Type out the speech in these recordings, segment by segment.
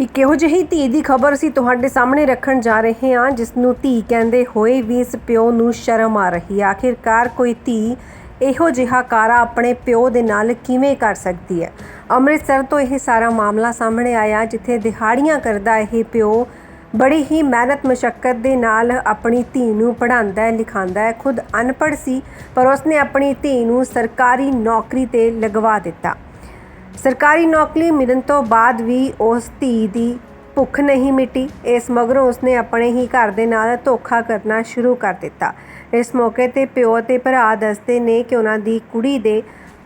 ਇੱਕ ਇਹੋ ਜਿਹੀ ਧੀ ਦੀ ਖਬਰ ਸੀ ਤੁਹਾਡੇ ਸਾਹਮਣੇ ਰੱਖਣ ਜਾ ਰਹੇ ਹਾਂ ਜਿਸ ਨੂੰ ਧੀ ਕਹਿੰਦੇ ਹੋਏ ਵੀ ਇਸ ਪਿਓ ਨੂੰ ਸ਼ਰਮ ਆ ਰਹੀ ਆਖਿਰਕਾਰ ਕੋਈ ਧੀ ਇਹੋ ਜਿਹਾ ਕਾਰਾ ਆਪਣੇ ਪਿਓ ਦੇ ਨਾਲ ਕਿਵੇਂ ਕਰ ਸਕਦੀ ਹੈ? ਅੰਮ੍ਰਿਤਸਰ ਤੋਂ ਇਹ ਸਾਰਾ ਮਾਮਲਾ ਸਾਹਮਣੇ ਆਇਆ, ਜਿੱਥੇ ਦਿਹਾੜੀਆਂ ਕਰਦਾ ਇਹ ਪਿਓ ਬੜੀ ਹੀ ਮਿਹਨਤ ਮੁਸ਼ਕਲ ਦੇ ਨਾਲ ਆਪਣੀ ਧੀ ਨੂੰ ਪੜ੍ਹਾਉਂਦਾ ਹੈ, ਲਿਖਾਉਂਦਾ ਹੈ। ਖੁਦ ਅਨਪੜ੍ਹ ਸੀ, ਪਰ ਉਸਨੇ ਆਪਣੀ ਧੀ ਨੂੰ ਸਰਕਾਰੀ ਨੌਕਰੀ ਤੇ ਲਗਵਾ ਦਿੱਤਾ। ਸਰਕਾਰੀ ਨੌਕਰੀ ਮਿਲਣ ਤੋਂ ਬਾਅਦ ਵੀ ਉਸ ਧੀ ਦੀ ਭੁੱਖ ਨਹੀਂ ਮਿਟੀ। ਇਸ ਮਗਰੋਂ ਉਸਨੇ ਆਪਣੇ ਹੀ ਘਰ ਦੇ ਨਾਲ ਧੋਖਾ ਕਰਨਾ ਸ਼ੁਰੂ ਕਰ ਦਿੱਤਾ। ਇਸ ਮੌਕੇ ਤੇ ਪਿਓ ਤੇ ਭਰਾ ਦੱਸਦੇ ਨੇ ਕਿ ਉਹਨਾਂ ਦੀ ਕੁੜੀ ਦੇ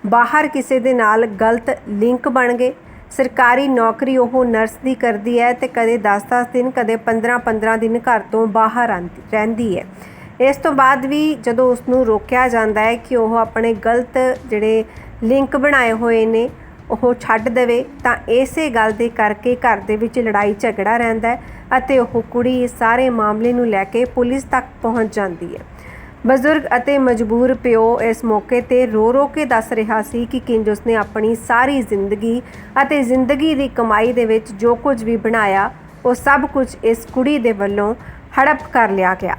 ਬਾਹਰ ਕਿਸੇ ਦੇ ਨਾਲ ਗਲਤ ਲਿੰਕ ਬਣ ਗਏ। ਸਰਕਾਰੀ ਨੌਕਰੀ ਉਹ ਨਰਸ ਦੀ ਕਰਦੀ ਹੈ ਤੇ ਕਦੇ 10-10 ਦਿਨ, ਕਦੇ 15-15 ਦਿਨ ਘਰ ਤੋਂ ਬਾਹਰ ਆਂਦੀ, ਰਹਿੰਦੀ ਹੈ। ਇਸ ਤੋਂ ਬਾਅਦ ਵੀ ਜਦੋਂ ਉਸ ਨੂੰ ਰੋਕਿਆ ਜਾਂਦਾ ਹੈ ਕਿ ਉਹ ਆਪਣੇ ਗਲਤ ਜਿਹੜੇ ਲਿੰਕ ਬਣਾਏ ਹੋਏ ਨੇ ਉਹ ਛੱਡ ਦੇਵੇ, ਤਾਂ ਇਸੇ ਗੱਲ ਦੇ ਕਰਕੇ ਘਰ ਦੇ ਵਿੱਚ ਲੜਾਈ ਝਗੜਾ ਰਹਿੰਦਾ ਹੈ ਅਤੇ ਉਹ ਕੁੜੀ ਇਸ ਸਾਰੇ ਮਾਮਲੇ ਨੂੰ ਲੈ ਕੇ ਪੁਲਿਸ ਤੱਕ ਪਹੁੰਚ ਜਾਂਦੀ ਹੈ। ਬਜ਼ੁਰਗ ਅਤੇ ਮਜਬੂਰ ਪਿਓ ਇਸ ਮੌਕੇ ਤੇ ਰੋ ਰੋ ਕੇ ਦੱਸ ਰਿਹਾ ਸੀ ਕਿ ਕਿੰਜ ਉਸਨੇ ਆਪਣੀ ਸਾਰੀ ਜ਼ਿੰਦਗੀ ਅਤੇ ਜ਼ਿੰਦਗੀ ਦੀ ਕਮਾਈ ਦੇ ਵਿੱਚ ਜੋ ਕੁਝ ਵੀ ਬਣਾਇਆ, ਉਹ ਸਭ ਕੁਝ ਇਸ ਕੁੜੀ ਦੇ ਵੱਲੋਂ ਹੜਪ ਕਰ ਲਿਆ ਗਿਆ।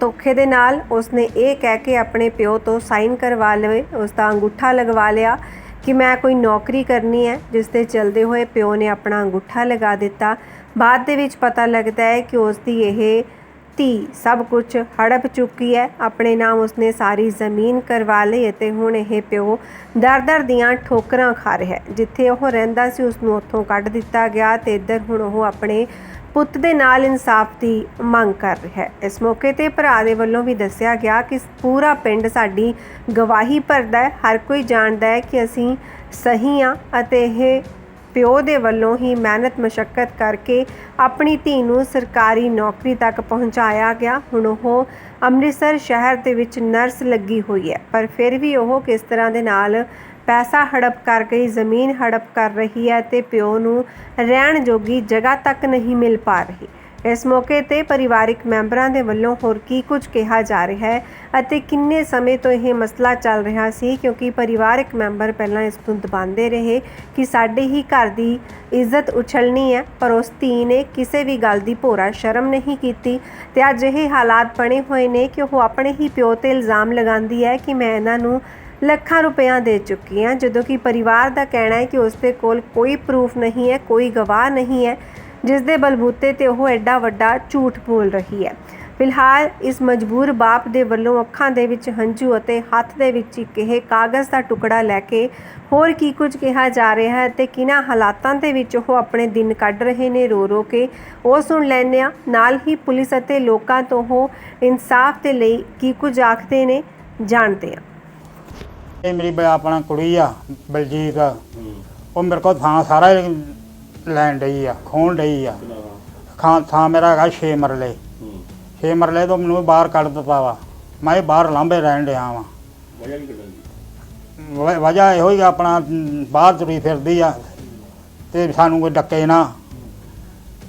ਧੋਖੇ ਦੇ ਨਾਲ ਉਸਨੇ ਇਹ ਕਹਿ ਕੇ ਆਪਣੇ ਪਿਓ ਤੋਂ ਸਾਈਨ ਕਰਵਾ ਲਵੇ ਉਸ ਦਾ ਅੰਗੂਠਾ ਲਗਵਾ ਲਿਆ ਕਿ ਮੈਂ ਕੋਈ ਨੌਕਰੀ ਕਰਨੀ ਹੈ, ਜਿਸ ਦੇ ਚਲਦੇ ਹੋਏ ਪਿਓ ਨੇ ਆਪਣਾ ਅੰਗੂਠਾ ਲਗਾ ਦਿੱਤਾ। ਬਾਅਦ ਦੇ ਵਿੱਚ ਪਤਾ ਲੱਗਦਾ ਹੈ ਕਿ ਉਸ ਦੀ ਇਹ ਧੀ ਸਭ ਕੁਝ ਹੜਪ ਚੁੱਕੀ ਹੈ। ਆਪਣੇ ਨਾਮ ਉਸਨੇ ਸਾਰੀ ਜ਼ਮੀਨ ਕਰਵਾ ਲਈ ਅਤੇ ਹੁਣ ਇਹ ਪਿਓ ਦਰ-ਦਰ ਦੀਆਂ ਠੋਕਰਾਂ ਖਾ ਰਿਹਾ ਹੈ। ਜਿੱਥੇ ਉਹ ਰਹਿੰਦਾ ਸੀ ਉਸ ਨੂੰ ਉੱਥੋਂ ਕੱਢ ਦਿੱਤਾ ਗਿਆ ਤੇ ਇੱਧਰ ਹੁਣ ਉਹ ਆਪਣੇ ਪੁੱਤ ਦੇ ਨਾਲ ਇਨਸਾਫ ਦੀ ਮੰਗ ਕਰ ਰਿਹਾ ਹੈ। ਇਸ ਮੌਕੇ ਤੇ ਭਰਾ ਦੇ ਵੱਲੋਂ ਵੀ ਦੱਸਿਆ ਗਿਆ ਕਿ ਪੂਰਾ ਪਿੰਡ ਸਾਡੀ ਗਵਾਹੀ ਭਰਦਾ ਹੈ। ਹਰ ਕੋਈ ਜਾਣਦਾ ਹੈ ਕਿ ਅਸੀਂ ਸਹੀ ਆ ਅਤੇ ਇਹ ਪਿਓ ਦੇ ਵੱਲੋਂ ਹੀ ਮਿਹਨਤ ਮਸ਼ੱਕਤ ਕਰਕੇ ਆਪਣੀ ਧੀ ਨੂੰ ਸਰਕਾਰੀ ਨੌਕਰੀ ਤੱਕ ਪਹੁੰਚਾਇਆ ਗਿਆ। ਹੁਣ ਉਹ ਅੰਮ੍ਰਿਤਸਰ ਸ਼ਹਿਰ ਦੇ ਵਿੱਚ ਨਰਸ ਲੱਗੀ ਹੋਈ ਹੈ। ਪਰ ਫਿਰ ਵੀ ਉਹ ਕਿਸ ਤਰ੍ਹਾਂ ਦੇ ਨਾਲ ਪੈਸਾ ਹੜਪ ਕਰ ਗਈ, ਜ਼ਮੀਨ ਹੜਪ ਕਰ ਰਹੀ ਹੈ ਤੇ ਪਿਓ ਨੂੰ ਰਹਿਣ ਜੋਗੀ ਜਗ੍ਹਾ ਤੱਕ ਨਹੀਂ ਮਿਲ ਪਾ ਰਹੀ। ਇਸ ਮੌਕੇ ਤੇ ਪਰਿਵਾਰਿਕ ਮੈਂਬਰਾਂ ਦੇ ਵੱਲੋਂ ਹੋਰ ਕੀ ਕੁਝ ਕਿਹਾ ਜਾ ਰਿਹਾ ਹੈ ਅਤੇ ਕਿੰਨੇ ਸਮੇਂ ਤੋਂ ਇਹ ਮਸਲਾ ਚੱਲ ਰਿਹਾ ਸੀ, ਕਿਉਂਕਿ ਪਰਿਵਾਰਿਕ ਮੈਂਬਰ ਪਹਿਲਾਂ ਇਸ ਨੂੰ ਦਬਾਉਂਦੇ ਰਹੇ ਕਿ ਸਾਡੇ ਹੀ ਘਰ ਦੀ ਇੱਜ਼ਤ ਉਛਲਣੀ ਹੈ, ਪਰ ਉਸ ਧੀ ਨੇ ਕਿਸੇ ਵੀ ਗੱਲ ਦੀ ਭੋਰਾ ਸ਼ਰਮ ਨਹੀਂ ਕੀਤੀ ਤੇ ਅੱਜ ਇਹ ਹਾਲਾਤ ਬਣੇ ਹੋਏ ਨੇ ਕਿ ਉਹ ਆਪਣੇ ਹੀ ਪਿਓ ਤੇ ਇਲਜ਼ਾਮ ਲਗਾਉਂਦੀ ਹੈ ਕਿ ਮੈਂ ਇਹਨਾਂ ਨੂੰ ਲੱਖਾਂ ਰੁਪਈਆ ਦੇ ਚੁੱਕੀ ਹੈ। ਜਦੋਂ ਕਿ ਪਰਿਵਾਰ ਦਾ ਕਹਿਣਾ ਹੈ ਕਿ ਉਸ ਦੇ ਕੋਲ ਕੋਈ ਪ੍ਰੂਫ ਨਹੀਂ ਹੈ, ਕੋਈ ਗਵਾਹ ਨਹੀਂ ਹੈ, ਜਿਸ ਦੇ ਬਲਬੂਤੇ ਤੇ ਉਹ ਐਡਾ ਵੱਡਾ ਝੂਠ ਬੋਲ ਰਹੀ ਹੈ। ਫਿਲਹਾਲ ਇਸ ਮਜਬੂਰ ਬਾਪ ਦੇ ਵੱਲੋਂ ਅੱਖਾਂ ਦੇ ਵਿੱਚ ਹੰਝੂ ਅਤੇ ਹੱਥ ਦੇ ਵਿੱਚ ਇੱਕ ਇਹ ਕਾਗਜ਼ ਦਾ ਟੁਕੜਾ ਲੈ ਕੇ ਹੋਰ ਕੀ ਕੁਝ ਕਿਹਾ ਜਾ ਰਿਹਾ ਹੈ ਤੇ ਕਿਹਨਾਂ ਹਾਲਾਤਾਂ ਦੇ ਵਿੱਚ ਉਹ ਆਪਣੇ ਦਿਨ ਕੱਢ ਰਹੇ ਨੇ, ਰੋ ਰੋ ਕੇ ਉਹ ਸੁਣ ਲੈਂਦੇ ਹਾਂ। ਨਾਲ ਹੀ ਪੁਲਿਸ ਅਤੇ ਲੋਕਾਂ ਤੋਂ ਉਹ ਇਨਸਾਫ ਦੇ ਲਈ ਕੀ ਕੁਝ ਆਖਦੇ ਨੇ, ਜਾਣਦੇ ਹਾਂ। ਇਹ ਮੇਰੀ ਬ- ਆਪਣਾ ਕੁੜੀ ਆ ਬਲਜੀਤ। ਉਹ ਮੇਰੇ ਕੋਲ ਥਾਂ ਸਾਰਾ ਹੀ ਲੈਣ ਡਈ ਆ ਖੋਣ ਡਈ ਆ। ਖਾਂ ਥਾਂ ਮੇਰਾ ਹੈਗਾ 6 ਮਰਲੇ। 6 ਮਰਲੇ ਤੋਂ ਮੈਨੂੰ ਬਾਹਰ ਕੱਢ ਦਿੱਤਾ ਵਾ। ਮੈਂ ਇਹ ਬਾਹਰ ਲਾਂਬੇ ਰਹਿਣ ਡਿਆ ਵਾਂ। ਵ- ਵਜ੍ਹਾ ਇਹੋ ਹੀ ਆ ਆਪਣਾ ਬਾਹਰ ਤੁਰੀ ਫਿਰਦੀ ਆ। ਤੇ ਸਾਨੂੰ ਕੋਈ ਡੱਕੇ ਨਾ।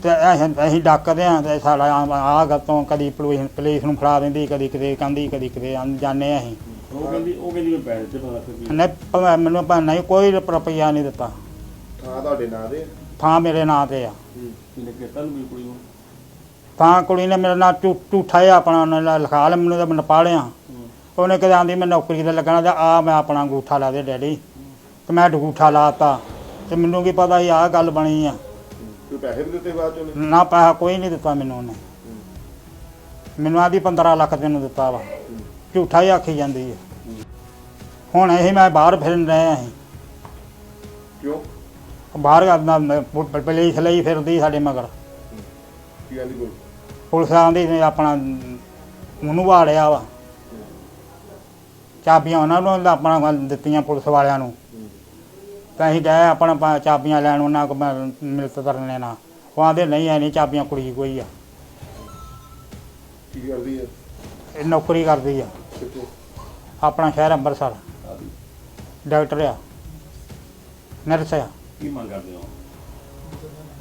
ਤੇ ਅਸੀਂ ਅਸੀਂ ਡੱਕਦੇ ਆ ਤੇ ਸਾਡਾ ਆ ਗੱਤੋਂ ਕਦੀ ਪੁਲਿਸ ਪੁਲਿਸ ਨੂੰ ਫੜਾ ਦਿੰਦੀ ਕਦੀ ਕਿਤੇ ਕਹਿੰਦੀ ਕਦੀ ਕਿਤੇ ਆਂ- ਜਾਂਦੇ ਅਸੀਂ। ਉਹ ਕਹਿੰਦੀ ਉਹ ਕਹਿੰਦੀ ਮੈਂ ਪੈਸੇ ਤੇ ਪਤਾ ਫਿਰ ਨੇ ਭਾਵੇਂ ਮੈਨੂੰ ਭਾਵੇਂ ਨਹੀਂ ਕੋਈ ਰੁਪਈਆ ਨਹੀਂ ਦਿੱਤਾ। ਥਾਂ ਤੁਹਾਡੇ ਨਾਂ ਦੇ ਥਾਂ ਮੇਰੇ ਨਾਂ ਤੇ ਆ। ਨੂੰ ਵੀ ਕੁੜੀ ਨੂੰ? ਤਾਂ ਕੁੜੀ ਨੇ ਮੇਰੇ ਨਾਲ ਝੂ- ਝੂਠਾ ਜਿਹਾ ਆਪਣਾ ਉਹਨੇ ਲ- ਲਿਖਾ ਲਿਆ ਮੈਨੂੰ ਤਾਂ ਮੈਂ ਪਾੜਿਆ ਉਹਨੇ ਕਹਿੰਦਾ ਆਂਦੀ ਮੈਂ ਨੌਕਰੀ ਤੇ ਲੱਗਣਾ ਤੇ ਆ ਮੈਂ ਆਪਣਾ ਅੰਗੂਠਾ ਲਾ ਦੇ ਡੈਡੀ ਤੇ ਮੈਂ ਅੰਗੂਠਾ ਲਾਤਾ ਤੇ ਮੈਨੂੰ ਕੀ ਪਤਾ ਸੀ ਆਹ ਗੱਲ ਬਣੀ ਆ। ਕੋਈ ਪੈਸੇ ਵੀ ਦਿੱਤੇ ਬਾਅਦ ਚੋਂ ਉਹਨੇ? ਨਾ ਪੈਸਾ ਕੋਈ ਨਹੀਂ ਦਿੱਤਾ ਮੈਨੂੰ ਉਹਨੇ। ਮੈਨੂੰ ਆਦੀ 15 ਲੱਖ ਤੈਨੂੰ ਦਿੱਤਾ ਵਾ। ਝੂਠਾ ਹੀ ਆਖੀ ਜਾਂਦੀ ਹੈ। ਹੁਣ ਇਹ ਮੈਂ ਬਾਹਰ ਫਿਰਨ ਰਹੇ ਅਸੀਂ ਕਿਉਂ? ਬਾਹਰ ਕਰਦਾ ਪੁਲਿਸ ਲਈ ਫਿਰਦੀ ਸਾਡੇ ਮਗਰ। ਕੀ ਪੁਲਿਸ ਆਂਦੀ ਨੇ ਆਪਣਾ ਉਹਨੂੰ ਵਾੜਿਆ ਵਾ। ਚਾਬੀਆਂ ਉਹਨਾਂ ਨੂੰ ਆਪਣਾ ਵੱਲ ਦਿੱਤੀਆਂ ਪੁਲਿਸ ਵਾਲਿਆਂ ਨੂੰ। ਤਾਂ ਅਸੀਂ ਗਏ ਆਪਣਾ ਪਾ- ਚਾਬੀਆਂ ਲੈਣ ਉਹਨਾਂ ਕੋਲ ਮੈਂ ਮਿਲਤ ਕਰਨ ਲੈਣਾ। ਉਹ ਆਂਦੇ ਨਹੀਂ ਐ ਨਹੀਂ ਚਾਬੀਆਂ ਕੁੜੀ ਕੋਈ ਆ। ਕੀ ਕਰਦੀ ਹੈ ਇਹ ਨੌਕਰੀ ਕਰਦੀ ਆ। ਕਿੱਥੇ? ਆਪਣਾ ਸ਼ਹਿਰ ਅੰਮ੍ਰਿਤਸਰ। ਡਾਕਟਰ ਆ। ਨਰਸ ਆ। ਕੀ ਮੰਗ ਕਰਦੇ ਹੋ?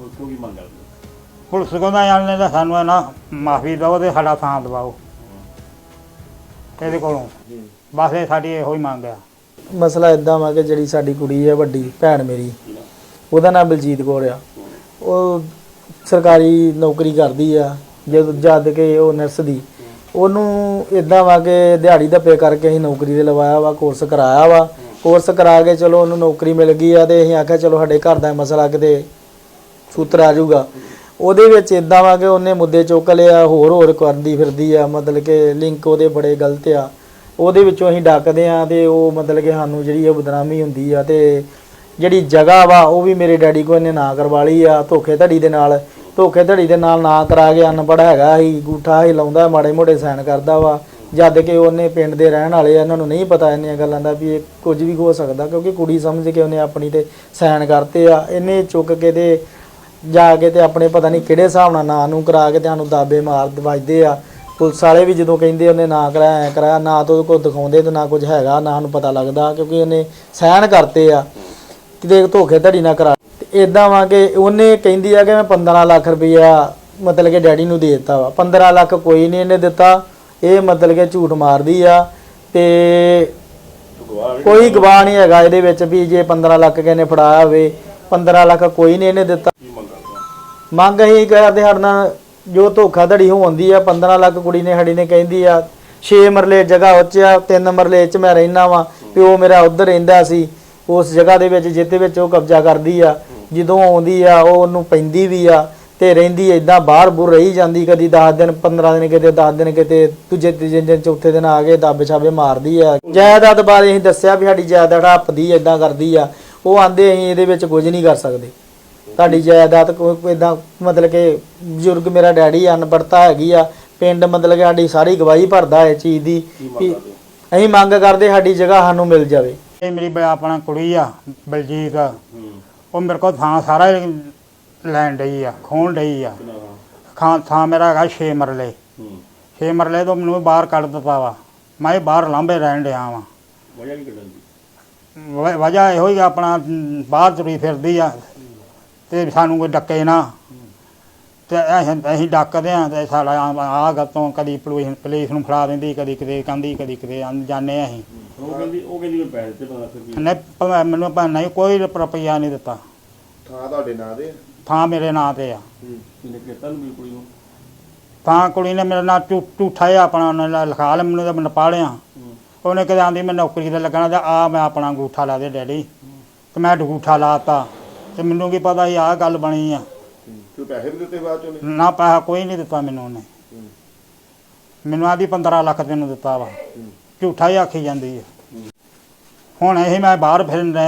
ਉਹ ਤੋਂ ਕੀ ਮੰਗ ਕਰਦੇ ਹੋ? ਪੁਲਿਸ ਕਹਿੰਦਾ ਜਾਂਦੇ ਤਾਂ ਸਾਨੂੰ ਇਹ ਨਾ ਮਾਫੀ ਦਿਓ ਤੇ ਸਾਡਾ ਥਾਂ ਦਵਾਓ। ਇਹਦੇ ਕੋਲੋਂ। ਬਸ ਇਹ ਸਾਡੀ ਇਹੋ ਹੀ ਮੰਗ ਆ। ਮਸਲਾ ਇਦਾਂ ਵਾ ਕਿ ਜਿਹੜੀ ਸਾਡੀ ਕੁੜੀ ਹੈ ਵੱਡੀ ਭੈਣ ਮੇਰੀ ਉਹਦਾ ਨਾਮ ਬਲਜੀਤ ਕੌਰ ਆ। ਉਹ ਸਰਕਾਰੀ ਨੌਕਰੀ ਕਰਦੀ ਆ ਜਦ ਜਦ ਕਿ ਉਹ ਨਰਸ ਦੀ। ਉਹਨੂੰ ਇਦਾਂ ਵਾ ਕਿ ਦਿਹਾੜੀ ਧੱਪੇ ਕਰਕੇ ਅਸੀਂ ਨੌਕਰੀ ਤੇ ਲਵਾਇਆ ਵਾ ਕੋਰਸ ਕਰਾਇਆ ਵਾ। ਕੋਰਸ ਕਰਾ ਕੇ ਚਲੋ ਉਹਨੂੰ ਨੌਕਰੀ ਮਿਲ ਗਈ ਆ ਤੇ ਅਸੀਂ ਆਖਿਆ ਚਲੋ ਸਾਡੇ ਘਰ ਦਾ ਮਸਲਾ ਕਿਤੇ ਸੂਤਰ ਆ ਜਾਊਗਾ। ਉਹਦੇ ਵਿੱਚ ਇਦਾਂ ਵਾ ਕਿ ਉਹਨੇ ਮੁੱਦੇ ਚੁੱਕ ਲਿਆ ਹੋਰ ਹੋਰ ਕਰਦੀ ਫਿਰਦੀ ਆ, ਮਤਲਬ ਕਿ ਲਿੰਕ ਉਹਦੇ ਬੜੇ ਗਲਤ ਆ। ਉਹਦੇ ਵਿੱਚੋਂ ਅਸੀਂ ਡੱਕਦੇ ਆ ਤੇ ਉਹ ਮਤਲਬ ਕਿ ਸਾਨੂੰ ਜਿਹੜੀ ਉਹ ਬਦਨਾਮੀ ਹੁੰਦੀ ਆ ਤੇ ਜਿਹੜੀ ਜਗ੍ਹਾ ਵਾ ਉਹ ਵੀ ਮੇਰੇ ਡੈਡੀ ਕੋਲ ਇਹਨੇ ਨਾ ਕਰਵਾ ਲਈ ਆ ਧੋਖੇ ਧੜੀ ਦੇ ਨਾਲ। ਧੋਖੇ ਧੜੀ ਦੇ ਨਾਲ ਨਾ ਕਰਾ ਕੇ ਅਨਪੜ੍ਹ ਹੈਗਾ ਹੀ ਗੂਠਾ ਹੀ ਲਾਉਂਦਾ, ਮਾੜੇ ਮੋਟੇ ਸਾਈਨ ਕਰਦਾ ਵਾ। ਜਦ ਕਿ ਉਹਨੇ ਪਿੰਡ ਦੇ ਰਹਿਣ ਵਾਲੇ ਆ, ਇਹਨਾਂ ਨੂੰ ਨਹੀਂ ਪਤਾ ਇੰਨੀਆਂ ਗੱਲਾਂ ਦਾ ਵੀ ਇਹ ਕੁਝ ਵੀ ਹੋ ਸਕਦਾ, ਕਿਉਂਕਿ ਕੁੜੀ ਸਮਝ ਕੇ ਉਹਨੇ ਆਪਣੀ ਤੇ ਸਾਈਨ ਕਰਤੇ ਆ। ਇਹਨੇ ਚੁੱਕ ਕੇ ਤੇ ਜਾ ਕੇ ਤੇ ਆਪਣੇ ਪਤਾ ਨਹੀਂ ਕਿਹੜੇ ਹਿਸਾਬ ਨਾਲ ਨਾਂ ਨੂੰ ਕਰਾ ਕੇ ਤੇ ਸਾਨੂੰ ਦਾਬੇ ਮਾਰ ਵੱਜਦੇ ਆ। ਪੁਲਿਸ ਵਾਲੇ ਵੀ ਜਦੋਂ ਕਹਿੰਦੇ ਉਹਨੇ ਨਾ ਕਰਾਇਆ, ਐ ਕਰਾਇਆ, ਨਾ ਤਾਂ ਉਹਦੇ ਕੋਲ ਦਿਖਾਉਂਦੇ ਤੇ ਨਾ ਕੁਝ ਹੈਗਾ, ਨਾ ਸਾਨੂੰ ਪਤਾ ਲੱਗਦਾ, ਕਿਉਂਕਿ ਉਹਨੇ ਸਾਈਨ ਕਰਤੇ ਆ। ਕਿਤੇ ਧੋਖੇ ਧੜੀ ਨਾ ਕਰਾ ਇਦਾਂ ਵਾ ਕਿ ਉਹਨੇ ਕਹਿੰਦੀ ਆ ਕਿ ਮੈਂ 15 ਲੱਖ ਰੁਪਈਆ ਮਤਲਬ ਕਿ ਡੈਡੀ ਨੂੰ ਦੇ ਦਿੱਤਾ ਵਾ। 15 ਲੱਖ ਕੋਈ ਨਹੀਂ ਇਹਨੇ ਦਿੱਤਾ। ਇਹ ਮਤਲਬ ਕਿ ਝੂਠ ਮਾਰਦੀ ਆ ਤੇ ਕੋਈ ਗਵਾਹ ਨਹੀਂ ਹੈਗਾ ਇਹਦੇ ਵਿੱਚ ਵੀ ਜੇ 15 ਲੱਖ ਕਿਸੇ ਨੇ ਫੜਾਇਆ ਹੋਵੇ 15 ਲੱਖ ਕੋਈ ਨਹੀਂ ਇਹਨੇ ਦਿੱਤਾ। ਮੰਗ ਅਸੀਂ ਕਰਦੇ ਨਾਲ ਜੋ ਧੋਖਾਧੜੀ ਹੁੰਦੀ ਆ 15 ਲੱਖ ਕੁੜੀ ਨੇ ਸਾਡੀ ਨੇ ਕਹਿੰਦੀ ਆ 6 ਮਰਲੇ ਜਗ੍ਹਾ ਉੱਚ ਆ 3 ਮਰਲੇ ਚ ਮੈਂ ਰਹਿਣਾ ਵਾਂ ਪਿਓ ਮੇਰਾ ਉੱਧਰ ਰਹਿੰਦਾ ਸੀ ਉਸ ਜਗ੍ਹਾ ਦੇ ਵਿੱਚ ਜਿੱਤੇ ਵਿੱਚ ਉਹ ਕਬਜ਼ਾ ਕਰਦੀ ਆ। ਜਦੋਂ ਆਉਂਦੀ ਆ ਉਹ ਉਹਨੂੰ ਪੈਂਦੀ ਵੀ ਆ ਤੇ ਰਹਿੰਦੀ ਏਦਾਂ ਬਾਹਰ ਬੁਰ ਰਹੀ ਜਾਂਦੀ ਕਦੀ 10 ਦਿਨ 15 ਦਿਨ ਕਿਤੇ 10 ਦਿਨ ਕਿਤੇ ਦੂਜੇ ਤੀਜੇ ਦਿਨ ਚੌਥੇ ਦਿਨ ਆ ਕੇ ਦੱਬ ਛਾਵੇ ਮਾਰਦੀ ਆ। ਜਾਇਦਾਦ ਬਾਰੇ ਅਸੀਂ ਦੱਸਿਆ ਵੀ ਸਾਡੀ ਜਾਇਦਾਦ ਹੱਪਦੀ ਏਦਾਂ ਕਰਦੀ ਆ। ਉਹ ਆਂਦੇ ਅਸੀਂ ਇਹਦੇ ਵਿੱਚ ਕੁਝ ਨਹੀਂ ਕਰ ਸਕਦੇ। ਤੁਹਾਡੀ ਜਾਇਦਾਦ ਕੋਈ ਇਦਾਂ ਮਤਲਬ ਕਿ ਬਜ਼ੁਰਗ ਮੇਰਾ ਡੈਡੀ ਅਨਪੜਤਾ ਹੈਗੀ ਆ ਪਿੰਡ ਮਤਲਬ ਕਿ ਸਾਡੀ ਸਾਰੀ ਗਵਾਹੀ ਭਰਦਾ ਹੈ ਚੀਜ਼ ਦੀ। ਅਸੀਂ ਮੰਗ ਕਰਦੇ ਸਾਡੀ ਜਗ੍ਹਾ ਸਾਨੂੰ ਮਿਲ ਜਾਵੇ। ਇਹ ਮੇਰੀ ਬ- ਆਪਣਾ ਕੁੜੀ ਆ ਬਲਜੀਤ। ਹੂੰ ਉਹ ਮੇਰੇ ਕੋਲ ਥਾਂ ਸਾਰਾ ਹੀ ਲੈਣ ਡਈ ਆ ਖੋਣ ਡਈ ਆ? ਖਾਂ ਥਾਂ? ਮੇਰਾ ਹੈਗਾ 6 ਮਰਲੇ। ਹੂੰ। 6 ਮਰਲੇ ਤੋਂ ਮੈਨੂੰ ਬਾਹਰ ਕੱਢ ਦਿੱਤਾ ਵਾ। ਮੈਂ ਬਾਹਰ ਲਾਂਬੇ ਰਹਿਣ ਡਿਆ ਵਾਂ। ਵਜ੍ਹਾ ਕੀ ਕੱਢਣ ਦੀ? ਵ- ਵਜ੍ਹਾ ਇਹੋ ਹੀ ਆਪਣਾ ਬਾਹਰ ਤੁਰੀ ਫਿਰਦੀ ਆ। ਤੇ ਸਾਨੂੰ ਕੋਈ ਡੱਕੇ ਨਾ। ਤੇ ਅਸੀਂ ਅਸੀਂ ਡੱਕਦੇ ਆ ਤੇ ਸਾਡਾ ਆ ਗੱਤੋਂ ਕਦੀ ਪੁਲਿਸ ਨੂੰ ਫੜਾ ਦਿੰਦੀ ਕਦੀ ਕਿਤੇ ਕਹਿੰਦੀ ਕਦੀ ਕਿਤੇ ਆਂ- ਜਾਂਦੇ ਅਸੀਂ। ਉਹ ਕਹਿੰਦੀ ਉਹ ਕਹਿੰਦੀ ਮੈਂ ਪੈਸੇ ਤੇ 15 ਲੱਖ ਰੁਪਏ ਨਹੀਂ ਮੈਨੂੰ ਭਾਵੇਂ ਨਹੀਂ ਕੋਈ ਰੁਪਈਆ ਨਹੀਂ ਦਿੱਤਾ। ਥਾਂ ਤੁਹਾਡੇ ਨਾਂ ਦੇ ਥਾਂ ਮੇਰੇ ਨਾਂ ਤੇ ਆ। ਕਿੰਨੇ ਕੀਤਾ ਨੂੰ ਮੇਰੀ ਕੁੜੀ ਨੂੰ? ਤਾਂ ਕੁੜੀ ਨੇ ਮੇਰੇ ਨਾਲ ਝੂ- ਝੂਠਾ ਹੀ ਆਪਣਾ ਉਹਨੇ ਲ- ਲਿਖਾ ਲਿਆ ਮੈਨੂੰ ਤਾਂ ਮੈਂ ਪਾਲਿਆ। ਹੂੰ। ਉਹਨੇ ਕਿਹਾ ਆਂਦੀ ਮੈਂ ਨੌਕਰੀ ਤੇ ਲੱਗਣਾ ਤੇ ਆ ਮੈਂ ਆਪਣਾ ਅੰਗੂਠਾ ਲਾ ਦੇ ਡੈਡੀ ਤੇ ਮੈਂ ਅੰਗੂਠਾ ਲਾਤਾ ਤੇ ਮੈਨੂੰ ਕੀ ਪਤਾ ਸੀ ਆਹ ਗੱਲ ਬਣੀ ਆ। ਕੋਈ ਪੈਸੇ ਵੀ ਦਿੱਤੇ ਬਾਅਦ ਚ ਨਾ ਪੈਸਾ ਕੋਈ ਨਹੀਂ ਦਿੱਤਾ ਮੈਨੂੰ ਉਹਨੇ। ਮੈਨੂੰ ਆਦੀ 15 ਲੱਖ ਤੈਨੂੰ ਦਿੱਤਾ ਵਾ। ਝੂਠਾ ਹੀ ਆਖੀ ਜਾਂਦੀ ਹੈ। ਹੁਣ ਇਹ ਮੈਂ ਬਾਹਰ ਫਿਰਨ ਰਿਹਾ